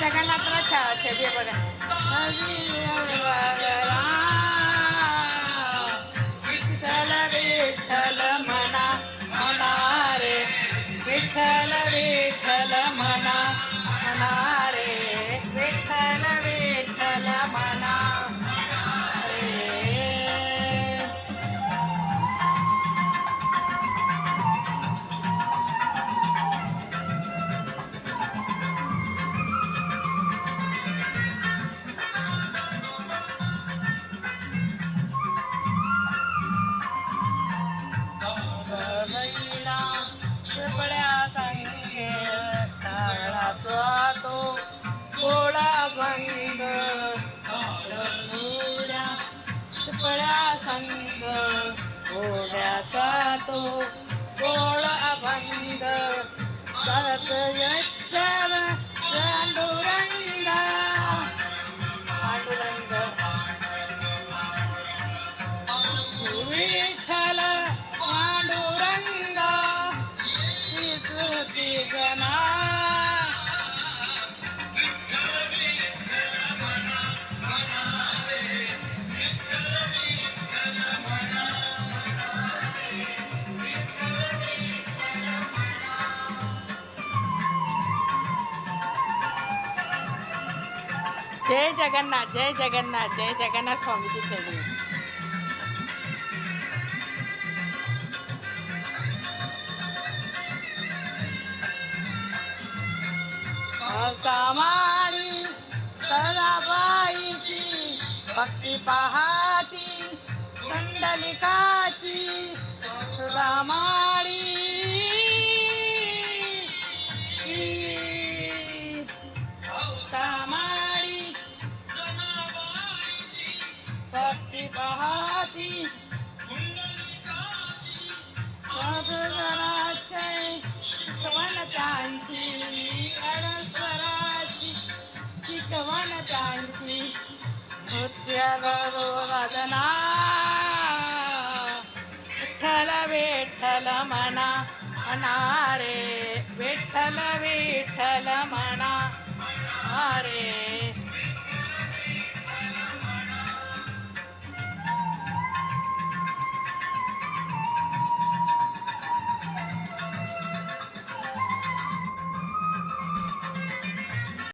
జగన్నాథరావు చెవి కూడా విఠల విఠల మన మనారే Vitthala Gola Abanda, Sata Yay. જય જગન્નાથ જય જગન્નાથ જય જગન્નાથ સ્વામીજી ચડ્યું તમારી સરાભાઈશી ભક્તિ પહાતી કુંડલિકાચી રામા भक्ती पहाती सदगराचे शिकवण अडस्वराची शिकवण नृत्य गरो वादना। विठ्ठल विठ्ठल म्हणा अनारे विठ्ठल विठ्ठल म्हणा